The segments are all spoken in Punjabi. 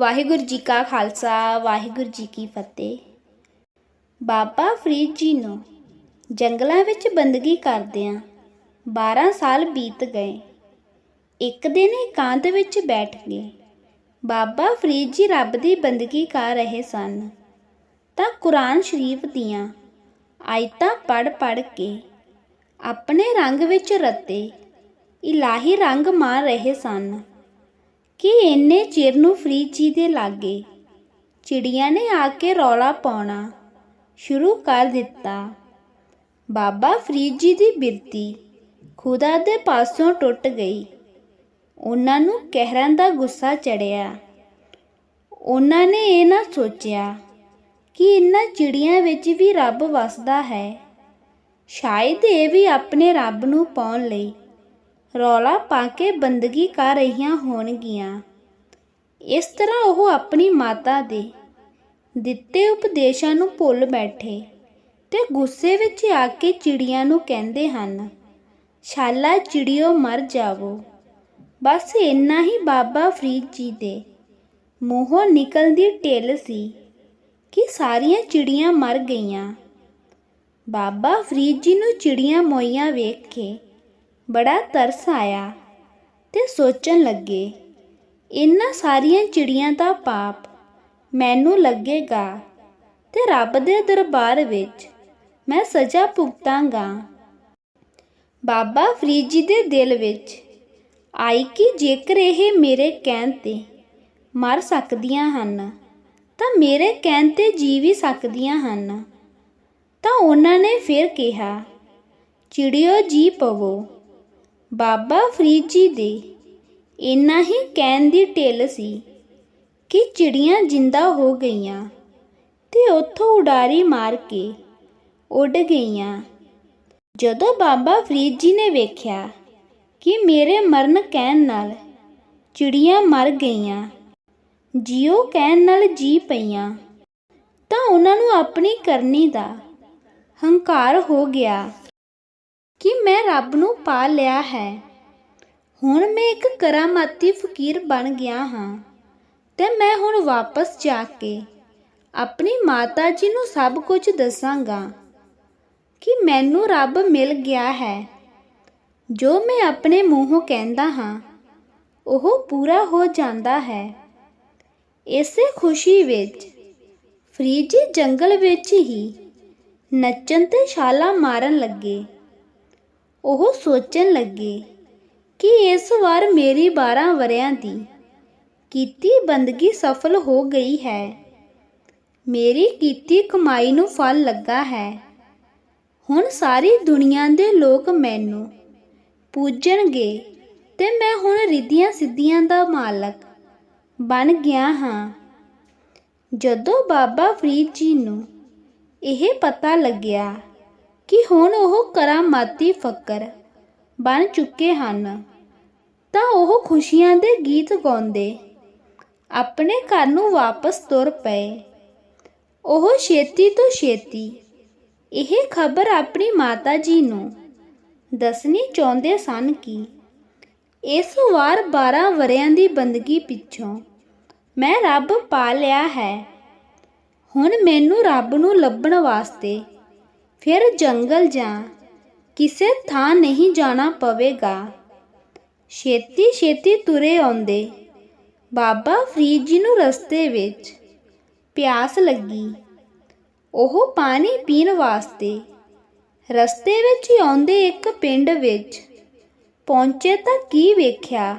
ਵਾਹਿਗੁਰੂ ਜੀ ਕਾ ਖਾਲਸਾ, ਵਾਹਿਗੁਰੂ ਜੀ ਕੀ ਫਤਿਹ। ਬਾਬਾ ਫਰੀਦ ਜੀ ਨੂੰ ਜੰਗਲਾਂ ਵਿੱਚ ਬੰਦਗੀ ਕਰਦਿਆਂ 12 ਸਾਲ ਬੀਤ ਗਏ। ਇੱਕ ਦਿਨ ਇਕਾਂਤ ਵਿੱਚ ਬੈਠ ਗਏ। ਬਾਬਾ ਫਰੀਦ ਜੀ ਰੱਬ ਦੀ ਬੰਦਗੀ ਕਰ ਰਹੇ ਸਨ। ਤਾਂ ਕੁਰਾਨ ਸ਼ਰੀਫ ਦੀਆਂ ਆਇਤਾਂ ਪੜ ਪੜ ਕੇ ਆਪਣੇ ਰੰਗ ਵਿੱਚ ਰਤੇ, ਇਲਾਹੀ ਰੰਗ ਮਾਰ ਰਹੇ ਸਨ। ਕਿ ਇੰਨੇ ਚਿਰ ਨੂੰ ਫਰੀਦ ਜੀ ਦੇ ਲਾਗੇ। ਚਿੜੀਆਂ ਨੇ ਆ ਕੇ ਰੌਲਾ ਪਾਉਣਾ ਸ਼ੁਰੂ ਕਰ ਦਿੱਤਾ। ਬਾਬਾ ਫਰੀਦ ਜੀ ਦੀ ਬਿਰਤੀ ਖੁਦਾ ਦੇ ਪਾਸੋਂ ਟੁੱਟ ਗਈ। ਉਹਨਾਂ ਨੂੰ ਕਹਿਰਾਂ ਦਾ ਗੁੱਸਾ ਚੜਿਆ। ਉਹਨਾਂ ਨੇ ਇਹ ਨਾ ਸੋਚਿਆ ਕਿ ਇਹਨਾਂ ਚਿੜੀਆਂ ਵਿੱਚ ਵੀ ਰੱਬ ਵਸਦਾ ਹੈ। ਸ਼ਾਇਦ ਇਹ ਵੀ ਆਪਣੇ ਰੱਬ ਨੂੰ ਪਾਉਣ ਲਈ ਰੌਲਾ ਪਾ ਕੇ ਬੰਦਗੀ ਕਰ ਰਹੀਆਂ ਹੋਣਗੀਆਂ। ਇਸ ਤਰ੍ਹਾਂ ਉਹ ਆਪਣੀ ਮਾਤਾ ਦੇ ਦਿੱਤੇ ਉਪਦੇਸ਼ਾਂ ਨੂੰ ਭੁੱਲ ਬੈਠੇ ਤੇ ਗੁੱਸੇ ਵਿੱਚ ਆ ਕੇ ਚਿੜੀਆਂ ਨੂੰ ਕਹਿੰਦੇ ਹਨ, ਛਾਲਾ ਚਿੜੀਓ, ਮਰ ਜਾਵੋ। ਬਸ ਇੰਨਾ ਹੀ ਬਾਬਾ ਫਰੀਦ ਜੀ ਦੇ ਮੂੰਹੋਂ ਨਿਕਲਦੀ ਢਿੱਲ ਸੀ ਕਿ ਸਾਰੀਆਂ ਚਿੜੀਆਂ ਮਰ ਗਈਆਂ। ਬਾਬਾ ਫਰੀਦ ਜੀ ਨੂੰ ਚਿੜੀਆਂ ਮੋਈਆਂ ਵੇਖ ਕੇ ਬੜਾ ਤਰਸ ਆਇਆ ਤੇ ਸੋਚਣ ਲੱਗੇ ਇਹਨਾਂ ਸਾਰੀਆਂ ਚਿੜੀਆਂ ਦਾ ਪਾਪ ਮੈਨੂੰ ਲੱਗੇਗਾ ਤੇ ਰੱਬ ਦੇ ਦਰਬਾਰ ਵਿੱਚ ਮੈਂ ਸਜ਼ਾ ਭੁਗਤਾਂਗਾ। ਬਾਬਾ ਫਰੀਦ ਜੀ ਦੇ ਦਿਲ ਵਿੱਚ ਆਈ ਕਿ ਜੇਕਰ ਇਹ ਮੇਰੇ ਕਹਿਣ ਤੇ ਮਰ ਸਕਦੀਆਂ ਹਨ, ਤਾਂ ਮੇਰੇ ਕਹਿਣ ਤੇ ਜੀ ਵੀ ਸਕਦੀਆਂ ਹਨ। ਤਾਂ ਉਹਨਾਂ ਨੇ ਫਿਰ ਕਿਹਾ, ਚਿੜਿਓ ਜੀ ਪਵੋ ਬਾਬਾ ਫਰੀਦ ਜੀ ਦੇ ਇੰਨਾ ਹੀ ਕਹਿਣ ਦੀ ਢਿੱਲ ਸੀ ਕਿ ਚਿੜੀਆਂ ਜਿੰਦਾ ਹੋ ਗਈਆਂ ਤੇ ਉੱਥੋਂ ਉਡਾਰੀ ਮਾਰ ਕੇ ਉੱਡ ਗਈਆਂ। ਜਦੋਂ ਬਾਬਾ ਫਰੀਦ ਜੀ ਨੇ ਵੇਖਿਆ ਕਿ ਮੇਰੇ ਮਰਨ ਕਹਿਣ ਨਾਲ ਚਿੜੀਆਂ ਮਰ ਗਈਆਂ, ਜੀਓ ਕਹਿਣ ਨਾਲ ਜੀ ਪਈਆਂ, ਤਾਂ ਉਹਨਾਂ ਨੂੰ ਆਪਣੀ ਕਰਨੀ ਦਾ ਹੰਕਾਰ ਹੋ ਗਿਆ। ਕਿ ਮੈਂ ਰੱਬ ਨੂੰ ਪਾ ਲਿਆ ਹੈ। ਹੁਣ ਮੈਂ ਇੱਕ ਕਰਾਮਾਤੀ ਫਕੀਰ ਬਣ ਗਿਆ ਹਾਂ ਤੇ ਮੈਂ ਹੁਣ ਵਾਪਸ ਜਾ ਕੇ ਆਪਣੀ ਮਾਤਾ ਜੀ ਨੂੰ ਸਭ ਕੁਝ ਦੱਸਾਂਗਾ ਕਿ ਮੈਨੂੰ ਰੱਬ ਮਿਲ ਗਿਆ ਹੈ। ਜੋ ਮੈਂ ਆਪਣੇ ਮੂੰਹੋਂ ਕਹਿੰਦਾ ਹਾਂ, ਉਹ ਪੂਰਾ ਹੋ ਜਾਂਦਾ ਹੈ। ਇਸੇ ਖੁਸ਼ੀ ਵਿੱਚ ਫਰੀਜ਼ੀ ਜੰਗਲ ਵਿੱਚ ਹੀ ਨੱਚਣ ਤੇ ਛਾਲਾਂ ਮਾਰਨ ਲੱਗੇ। ਉਹ ਸੋਚਣ ਲੱਗੇ ਕਿ ਇਸ ਵਾਰ ਮੇਰੀ 12 ਵਰਿਆਂ ਦੀ ਕੀਤੀ ਬੰਦਗੀ ਸਫਲ ਹੋ ਗਈ ਹੈ। ਮੇਰੀ ਕੀਤੀ ਕਮਾਈ ਨੂੰ ਫਲ ਲੱਗਾ ਹੈ। ਹੁਣ ਸਾਰੀ ਦੁਨੀਆ ਦੇ ਲੋਕ ਮੈਨੂੰ ਪੂਜਣਗੇ ਤੇ ਮੈਂ ਹੁਣ ਰਿੱਧੀਆਂ ਸਿੱਧੀਆਂ ਦਾ ਮਾਲਕ ਬਣ ਗਿਆ ਹਾਂ। ਜਦੋਂ ਬਾਬਾ ਫਰੀਦ ਜੀ ਨੂੰ ਇਹ ਪਤਾ ਲੱਗਿਆ ਕਿ ਹੁਣ ਉਹ ਕਰਾਮਾਤੀ ਫਕਰ ਬਣ ਚੁੱਕੇ ਹਨ, ਤਾਂ ਉਹ ਖੁਸ਼ੀਆਂ ਦੇ ਗੀਤ ਗਾਉਂਦੇ। ਆਪਣੇ ਘਰ ਨੂੰ ਵਾਪਸ ਤੁਰ ਪਏ। ਉਹ ਛੇਤੀ ਤੋਂ ਛੇਤੀ ਇਹ ਖਬਰ ਆਪਣੀ ਮਾਤਾ ਜੀ ਨੂੰ ਦੱਸਣੀ ਚਾਹੁੰਦੇ ਸਨ ਕਿ ਇਸ ਵਾਰ 12 ਵਰਿਆਂ ਦੀ ਬੰਦਗੀ ਪਿੱਛੋਂ ਮੈਂ ਰੱਬ ਪਾ ਲਿਆ ਹੈ। ਹੁਣ ਮੈਨੂੰ ਰੱਬ ਨੂੰ ਲੱਭਣ ਵਾਸਤੇ ਫਿਰ ਜੰਗਲ ਜਾਂ ਕਿਸੇ ਥਾਂ ਨਹੀਂ ਜਾਣਾ ਪਵੇਗਾ। ਛੇਤੀ ਛੇਤੀ ਤੁਰੇ ਆਉਂਦੇ ਬਾਬਾ ਫਰੀਦ ਜੀ ਨੂੰ ਰਸਤੇ ਵਿੱਚ ਪਿਆਸ ਲੱਗੀ। ਉਹ ਪਾਣੀ ਪੀਣ ਵਾਸਤੇ ਰਸਤੇ ਵਿੱਚ ਹੀ ਆਉਂਦੇ ਇੱਕ ਪਿੰਡ ਵਿੱਚ ਪਹੁੰਚੇ ਤਾਂ ਕੀ ਵੇਖਿਆ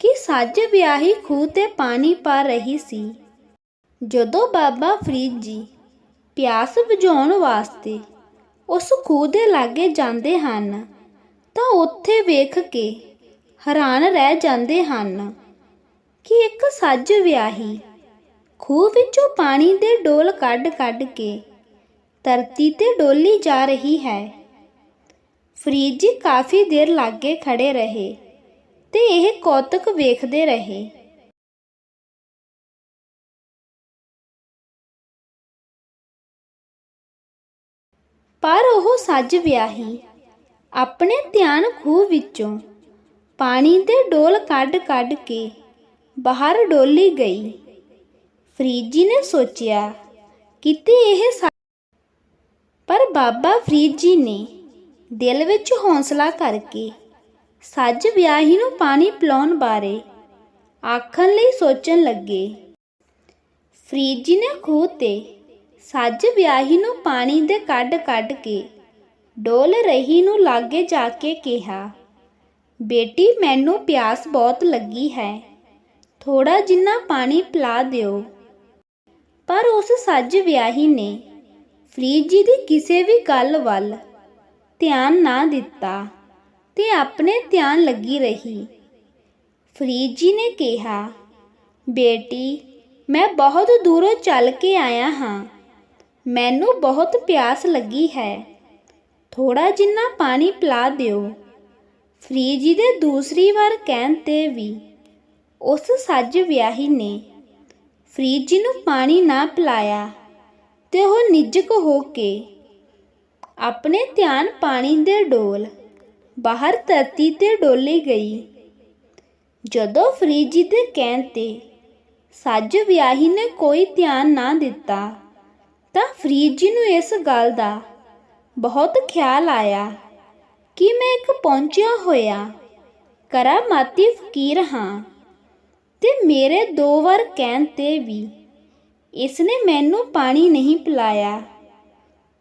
ਕਿ ਸੱਜ ਵਿਆਹੀ ਖੂਹ ਤੇ ਪਾਣੀ ਪਾ ਰਹੀ ਸੀ। ਜਦੋਂ ਬਾਬਾ ਫਰੀਦ ਜੀ ਪਿਆਸ ਬੁਝਾਉਣ ਵਾਸਤੇ ਉਸ ਖੂਹ ਦੇ ਲਾਗੇ ਜਾਂਦੇ ਹਨ। ਤਾਂ ਉੱਥੇ ਵੇਖ ਕੇ ਹੈਰਾਨ ਰਹਿ ਜਾਂਦੇ ਹਨ ਕਿ ਇੱਕ ਸੱਜ ਵਿਆਹੀ ਖੂਹ ਵਿੱਚੋਂ ਪਾਣੀ ਦੇ ਡੋਲ ਕੱਢ-ਕੱਢ ਕੇ ਧਰਤੀ ਤੇ ਡੋਲੀ ਜਾ ਰਹੀ ਹੈ। ਫਰੀਦ ਜੀ ਕਾਫੀ ਦੇਰ ਲਾਗੇ ਖੜੇ ਰਹੇ ਤੇ ਇਹ ਕੌਤਕ ਵੇਖਦੇ ਰਹੇ। ਪਰ ਉਹ ਸੱਜ ਵਿਆਹੀ ਆਪਣੇ ਧਿਆਨ ਖੂਹ ਵਿੱਚੋਂ ਪਾਣੀ ਦੇ ਡੋਲ ਕੱਢ-ਕੱਢ ਕੇ ਬਾਹਰ ਡੋਲੀ ਗਈ। ਫਰੀਦ ਜੀ ਨੇ ਸੋਚਿਆ, ਕਿਤੇ ਇਹ ਪਰ ਬਾਬਾ ਫਰੀਦ ਜੀ ਨੇ ਦਿਲ ਵਿੱਚ ਹੌਸਲਾ ਕਰਕੇ ਸੱਜ ਵਿਆਹੀ ਨੂੰ ਪਾਣੀ ਪਿਲਾਉਣ ਬਾਰੇ ਆਖਣ ਲਈ ਸੋਚਣ ਲੱਗੇ। ਫਰੀਦ ਜੀ ਨੇ ਖੂਹ ਤੇ ਸੱਜ ਵਿਆਹੀ ਨੂੰ ਪਾਣੀ ਦੇ ਕੱਢ ਕੱਢ ਕੇ, ਡੋਲ ਰਹੀ ਨੂੰ ਲਾਗੇ ਜਾ ਕੇ ਕਿਹਾ, ਬੇਟੀ, ਮੈਨੂੰ ਪਿਆਸ ਬਹੁਤ ਲੱਗੀ ਹੈ। ਥੋੜਾ ਜਿੰਨਾ ਪਾਣੀ ਪਿਲਾ ਦਿਓ। ਪਰ ਉਸ ਸੱਜ ਵਿਆਹੀ ਨੇ ਫਰੀਦ ਜੀ ਦੀ ਕਿਸੇ ਵੀ ਗੱਲ ਵੱਲ ਧਿਆਨ ਨਾ ਦਿੱਤਾ ਤੇ ਆਪਣੇ ਧਿਆਨ ਲੱਗੀ ਰਹੀ। ਫਰੀਦ ਜੀ ਨੇ ਕਿਹਾ, ਬੇਟੀ, ਮੈਂ ਬਹੁਤ ਦੂਰੋਂ ਚੱਲ ਕੇ ਆਇਆ ਹਾਂ। ਮੈਨੂੰ ਬਹੁਤ ਪਿਆਸ ਲੱਗੀ ਹੈ। ਥੋੜਾ ਜਿੰਨਾ ਪਾਣੀ ਪਿਲਾ ਦਿਓ। ਫਰੀਦ ਜੀ ਦੇ ਦੂਸਰੀ ਵਾਰ ਕਹਿਣ ਤੇ ਵੀ ਉਸ ਸੱਜ ਵਿਆਹੀ ਨੇ ਫਰੀਦ ਜੀ ਨੂੰ ਪਾਣੀ ਨਾ ਪਿਲਾਇਆ ਤੇ ਉਹ ਨਿੱਜਕ ਹੋ ਕੇ ਆਪਣੇ ਧਿਆਨ ਪਾਣੀ ਦੇ ਡੋਲ ਬਾਹਰ ਧਰਤੀ ਤੇ ਡੋਲੀ ਗਈ। ਜਦੋਂ ਫਰੀਦ ਦੇ ਕਹਿਣ ਤੇ ਸੱਜ ਵਿਆਹੀ ਨੇ ਕੋਈ ਧਿਆਨ ਨਾ ਦਿੱਤਾ ਤਾਂ ਫਰੀਦ ਜੀ ਨੂੰ ਇਸ ਗੱਲ ਦਾ ਬਹੁਤ ਖਿਆਲ ਆਇਆ ਕਿ ਮੈਂ ਇੱਕ ਪਹੁੰਚਿਆ ਹੋਇਆ ਕਰਾਮਾਤੀ ਫਕੀਰ ਹਾਂ ਤੇ ਮੇਰੇ ਦੋ ਵਾਰ ਕਹਿਣ ਤੇ ਵੀ ਇਸ ਨੇ ਮੈਨੂੰ ਪਾਣੀ ਨਹੀਂ ਪਿਲਾਇਆ,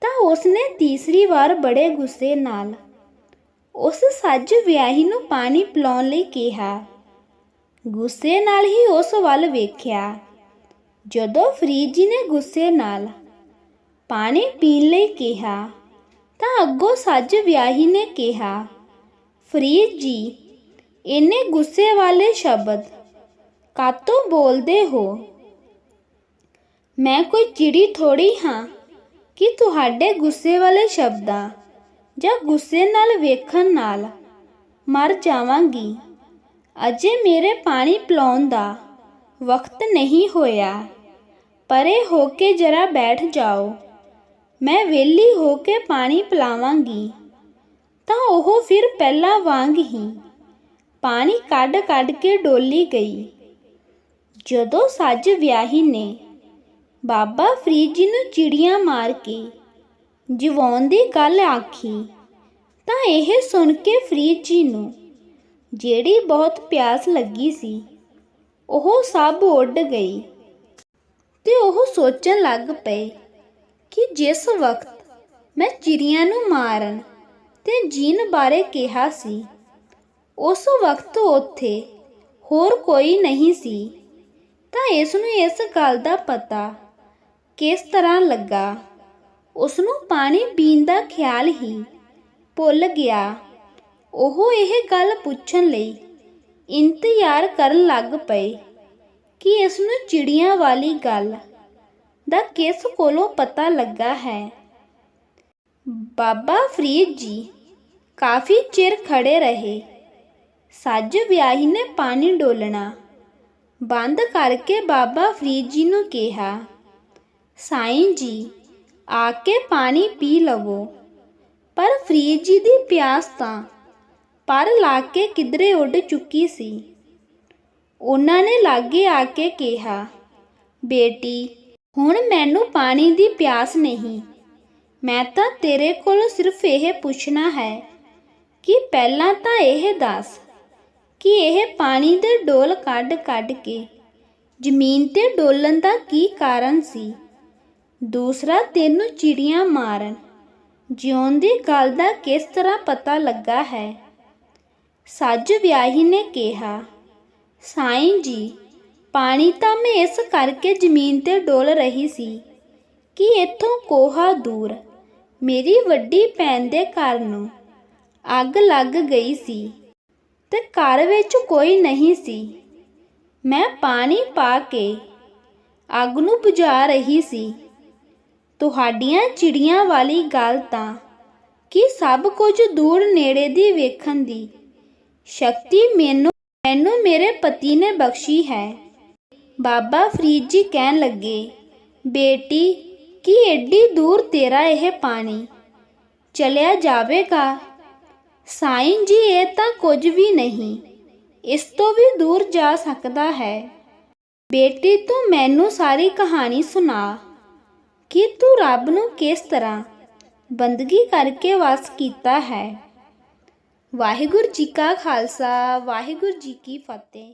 ਤਾਂ ਉਸ ਨੇ ਤੀਸਰੀ ਵਾਰ ਬੜੇ ਗੁੱਸੇ ਨਾਲ ਉਸ ਸੱਜ ਵਿਆਹੀ ਨੂੰ ਪਾਣੀ ਪਿਲਾਉਣ ਲਈ ਕਿਹਾ। ਗੁੱਸੇ ਨਾਲ ਹੀ ਉਸ ਵੱਲ ਵੇਖਿਆ। ਜਦੋਂ ਫਰੀਦ ਜੀ ਨੇ ਗੁੱਸੇ ਨਾਲ ਪਾਣੀ ਪੀਣ ਲਈ ਕਿਹਾ, ਤਾਂ ਅੱਗੋਂ ਸੱਜ ਵਿਆਹੀ ਨੇ ਕਿਹਾ, ਫਰੀਦ ਜੀ, ਇੰਨੇ ਗੁੱਸੇ ਵਾਲੇ ਸ਼ਬਦ ਕਾਤੋਂ ਬੋਲਦੇ ਹੋ? ਮੈਂ ਕੋਈ ਚਿੜੀ ਥੋੜੀ ਹਾਂ ਕਿ ਤੁਹਾਡੇ ਗੁੱਸੇ ਵਾਲੇ ਸ਼ਬਦਾਂ ਜਾਂ ਗੁੱਸੇ ਨਾਲ ਵੇਖਣ ਨਾਲ ਮਰ ਜਾਵਾਂਗੀ। ਅਜੇ ਮੇਰੇ ਪਾਣੀ ਪਿਲਾਉਣ ਦਾ ਵਕਤ ਨਹੀਂ ਹੋਇਆ। ਪਰੇ ਹੋ ਕੇ ਜਰਾ ਬੈਠ ਜਾਓ। ਮੈਂ ਵਿਹਲੀ ਹੋ ਕੇ ਪਾਣੀ ਪਿਲਾਵਾਂਗੀ, ਤਾਂ ਉਹ ਫਿਰ ਪਹਿਲਾਂ ਵਾਂਗ ਹੀ ਪਾਣੀ ਕੱਢ ਕੱਢ ਕੇ ਡੋਲੀ ਗਈ। ਜਦੋਂ ਸੱਜ ਵਿਆਹੀ ਨੇ, ਬਾਬਾ ਫਰੀਦ ਜੀ ਨੂੰ ਚਿੜੀਆਂ ਮਾਰ ਕੇ ਜਿਵਾਉਣ ਦੀ ਗੱਲ ਆਖੀ, ਤਾਂ ਇਹ ਸੁਣ ਕੇ ਫਰੀਦ ਜੀ ਨੂੰ ਜਿਹੜੀ ਬਹੁਤ ਪਿਆਸ ਲੱਗੀ ਸੀ, ਉਹ ਸਭ ਉੱਡ ਗਈ ਤੇ ਉਹ ਸੋਚਣ ਲੱਗ ਪਏ ਕਿ ਜਿਸ ਵਕਤ ਮੈਂ ਚਿੜੀਆਂ ਨੂੰ ਮਾਰਨ ਤੇ ਜੀਣ ਬਾਰੇ ਕਿਹਾ ਸੀ, ਉਸ ਵਕਤ ਉੱਥੇ ਹੋਰ ਕੋਈ ਨਹੀਂ ਸੀ। ਤਾਂ ਇਸ ਨੂੰ ਇਸ ਗੱਲ ਦਾ ਪਤਾ ਕਿਸ ਤਰ੍ਹਾਂ ਲੱਗਾ। ਉਸ ਨੂੰ ਪਾਣੀ ਪੀਣ ਦਾ ਖਿਆਲ ਹੀ ਭੁੱਲ ਗਿਆ। ਉਹ ਇਹ ਗੱਲ ਪੁੱਛਣ ਲਈ ਇੰਤਜ਼ਾਰ ਕਰਨ ਲੱਗ ਪਏ ਕਿ ਇਸ ਨੂੰ ਚਿੜੀਆਂ ਵਾਲੀ ਗੱਲ ਦਾ ਕਿਸ ਕੋਲੋਂ ਪਤਾ ਲੱਗਾ ਹੈ? ਬਾਬਾ ਫਰੀਦ ਜੀ ਕਾਫੀ ਚਿਰ ਖੜੇ ਰਹੇ। ਸੱਜ ਵਿਆਹੀ ਨੇ ਪਾਣੀ ਡੋਲਣਾ। ਬੰਦ ਕਰਕੇ ਬਾਬਾ ਫਰੀਦ ਜੀ ਨੂੰ ਕਿਹਾ, ਸਾਈਂ ਜੀ, ਆ ਕੇ ਪਾਣੀ ਪੀ ਲਵੋ। ਪਰ ਫਰੀਦ ਜੀ ਦੀ ਪਿਆਸ ਤਾਂ ਪਰ ਲਾ ਕੇ ਕਿਧਰੇ ਉੱਡ ਚੁੱਕੀ ਸੀ। ਉਹਨਾਂ ਨੇ ਲਾਗੇ ਆ ਕੇ ਕਿਹਾ, ਬੇਟੀ ਹੁਣ ਮੈਨੂੰ ਪਾਣੀ ਦੀ ਪਿਆਸ ਨਹੀਂ। ਮੈਂ ਤਾਂ ਤੇਰੇ ਕੋਲੋਂ ਸਿਰਫ ਇਹ ਪੁੱਛਣਾ ਹੈ ਕਿ ਪਹਿਲਾਂ ਤਾਂ ਇਹ ਦੱਸ ਕਿ ਇਹ ਪਾਣੀ ਦੇ ਡੋਲ ਕੱਢ ਕੱਢ ਕੇ ਜ਼ਮੀਨ ਤੇ ਡੋਲਣ ਦਾ ਕੀ ਕਾਰਨ ਸੀ? ਦੂਸਰਾ, ਤੈਨੂੰ ਚਿੜੀਆਂ ਮਾਰਨ। ਜਿਉਣ ਦੀ ਗੱਲ ਦਾ ਕਿਸ ਤਰ੍ਹਾਂ ਪਤਾ ਲੱਗਾ ਹੈ? ਸੱਜ ਵਿਆਹੀ ਨੇ ਕਿਹਾ, ਸਾਈਂ ਜੀ ਪਾਣੀ ਤਾਂ ਮੈਂ ਇਸ ਕਰਕੇ ਜ਼ਮੀਨ ਤੇ ਡੋਲ ਰਹੀ ਸੀ ਕਿ ਇੱਥੋਂ ਕੋਹਾ ਦੂਰ। ਮੇਰੀ ਵੱਡੀ ਭੈਣ ਦੇ ਘਰ ਨੂੰ ਅੱਗ ਲੱਗ ਗਈ ਸੀ ਤੇ ਘਰ ਵਿੱਚ ਕੋਈ ਨਹੀਂ ਸੀ। ਮੈਂ ਪਾਣੀ ਪਾ ਕੇ ਅੱਗ ਨੂੰ ਬੁਝਾ ਰਹੀ ਸੀ। ਤੁਹਾਡੀਆਂ ਚਿੜੀਆਂ ਵਾਲੀ ਗੱਲ ਤਾਂ ਕਿ ਸਭ ਕੁਝ ਦੂਰ ਨੇੜੇ ਦੀ ਵੇਖਣ ਦੀ ਸ਼ਕਤੀ ਮੈਨੂੰ ਮੈਨੂੰ ਮੇਰੇ ਪਤੀ ਨੇ ਬਖਸ਼ੀ ਹੈ। ਬਾਬਾ ਫਰੀਦ ਜੀ ਕਹਿਣ ਲੱਗੇ, ਬੇਟੀ, ਕੀ ਐਡੀ ਦੂਰ ਤੇਰਾ ਇਹ ਪਾਣੀ? ਚਲਿਆ ਜਾਵੇਗਾ? ਸਾਈਂ ਜੀ, ਇਹ ਤਾਂ ਕੁਝ ਵੀ ਨਹੀਂ। ਇਸ ਤੋਂ ਵੀ ਦੂਰ ਜਾ ਸਕਦਾ ਹੈ। ਬੇਟੀ, ਤੂੰ ਮੈਨੂੰ ਸਾਰੀ ਕਹਾਣੀ ਸੁਣਾ। ਕਿ ਤੂੰ ਰੱਬ ਨੂੰ ਕਿਸ ਤਰ੍ਹਾਂ ਬੰਦਗੀ ਕਰਕੇ ਵਸ ਕੀਤਾ ਹੈ? ਵਾਹਿਗੁਰੂ ਜੀ ਕਾ ਖਾਲਸਾ, ਵਾਹਿਗੁਰੂ ਜੀ ਕੀ ਫਤਿਹ।